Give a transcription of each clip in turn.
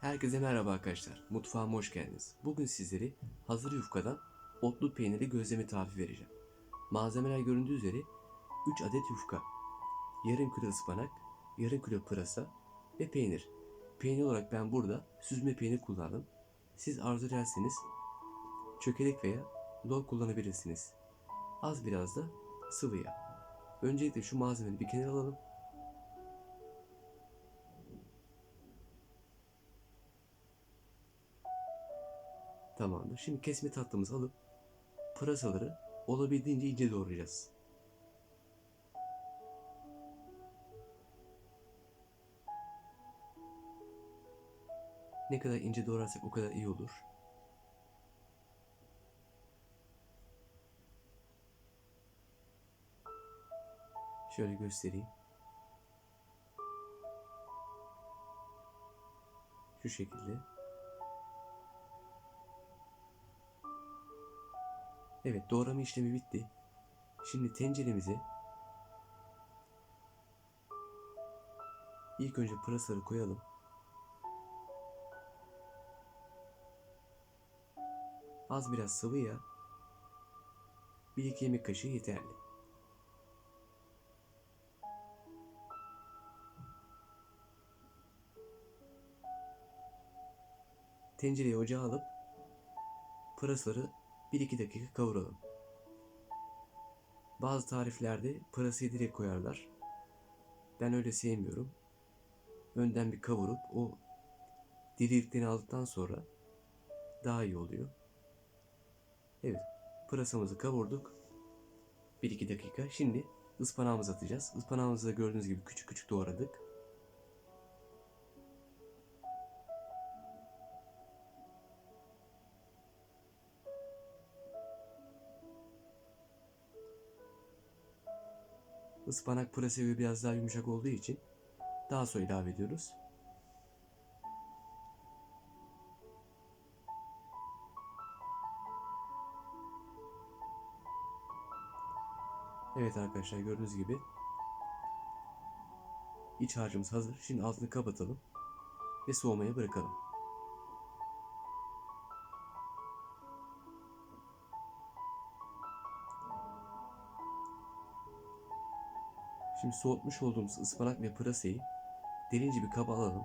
Herkese merhaba arkadaşlar. Mutfağıma hoş geldiniz. Bugün sizlere hazır yufkadan otlu peynirli gözleme tarifi vereceğim. Malzemeler göründüğü üzere 3 adet yufka, yarım kilo ıspanak, yarım kilo pırasa ve peynir. Peynir olarak ben burada süzme peynir kullandım. Siz arzu ederseniz çökelek veya lor kullanabilirsiniz. Az biraz da sıvı yağ. Öncelikle şu malzemeleri bir kenara alalım. Tamamdır. Şimdi kesme tatlımızı alıp pırasaları olabildiğince ince doğrayacağız. Ne kadar ince doğrarsak o kadar iyi olur. Şöyle göstereyim. Şu şekilde. Evet doğrama işlemi bitti. Şimdi tenceremize ilk önce pırasaları koyalım. Az biraz sıvı yağ. 1-2 yemek kaşığı yeterli. Tencereyi ocağa alıp pırasaları 1-2 dakika kavuralım. Bazı tariflerde pırasayı direkt koyarlar. Ben öyle sevmiyorum. Önden bir kavurup o diriliklerini aldıktan sonra daha iyi oluyor. Evet, pırasamızı kavurduk. 1-2 dakika. Şimdi ıspanağımızı atacağız. Ispanağımızı da gördüğünüz gibi küçük küçük doğradık. Ispanak pırasa göre biraz daha yumuşak olduğu için daha sonra ilave ediyoruz. Evet arkadaşlar gördüğünüz gibi iç harcımız hazır. Şimdi altını kapatalım ve soğumaya bırakalım. Şimdi soğutmuş olduğumuz ıspanak ve pırasayı derince bir kaba alalım.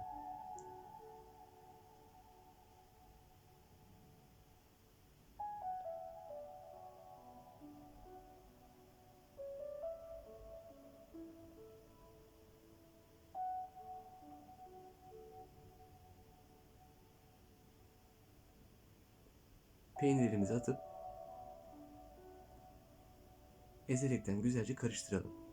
Peynirimizi atıp ezerekten güzelce karıştıralım.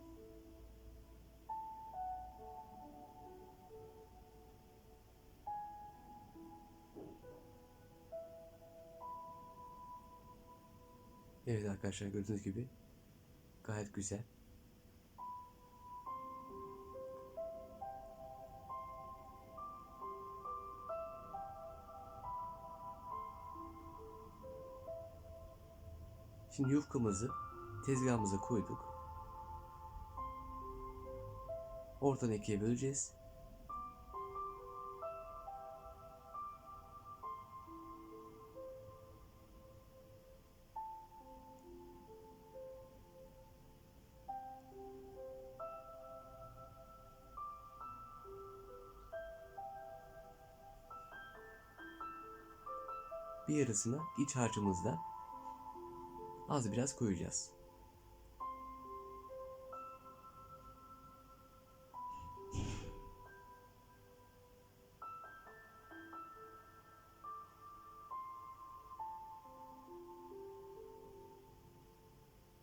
Evet arkadaşlar gördüğünüz gibi gayet güzel. Şimdi yufkamızı tezgahımıza koyduk. Ortadan ikiye böleceğiz. Bir yarısına iç harcımızda az biraz koyacağız.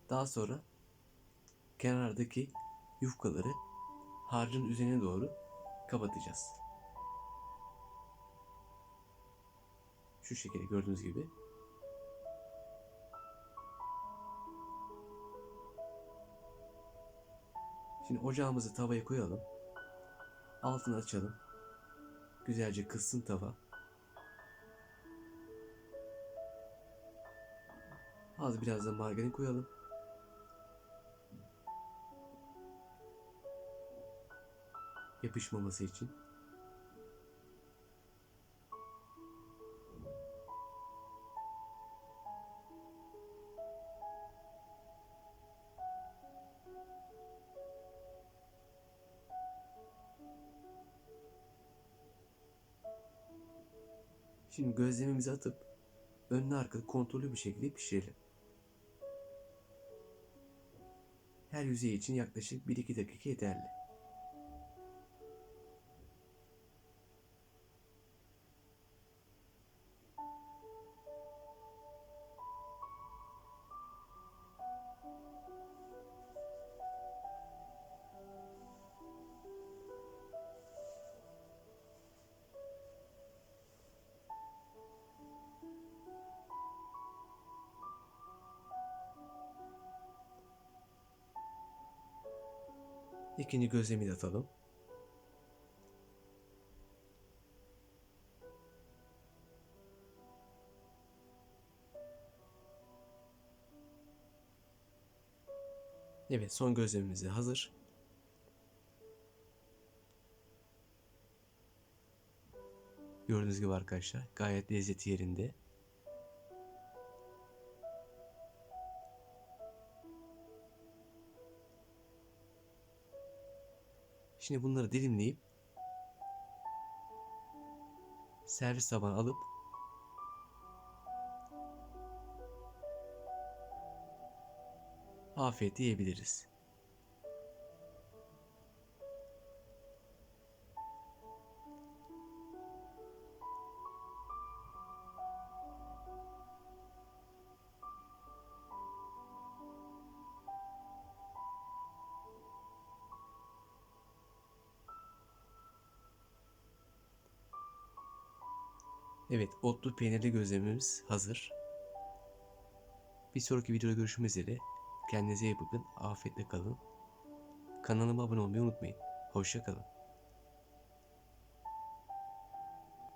Daha sonra kenardaki yufkaları harcın üzerine doğru kapatacağız. Şu şekilde gördüğünüz gibi. Şimdi ocağımızı tavaya koyalım. Altını açalım. Güzelce kızsın tava. Az biraz da margarin koyalım. Yapışmaması için. Şimdi gözlemimizi atıp önlü arkalı kontrollü bir şekilde pişirelim. Her yüzey için yaklaşık 1-2 dakika yeterli. İkinci gözlemi de atalım. Evet son gözlemimiz de hazır. Gördüğünüz gibi arkadaşlar gayet lezzeti yerinde. Şimdi bunları dilimleyip servis tabağına alıp afiyetle yiyebiliriz. Evet, otlu peynirli gözlememiz hazır. Bir sonraki videoda görüşmek üzere. Kendinize iyi bakın. Afiyetle kalın. Kanalıma abone olmayı unutmayın. Hoşça kalın.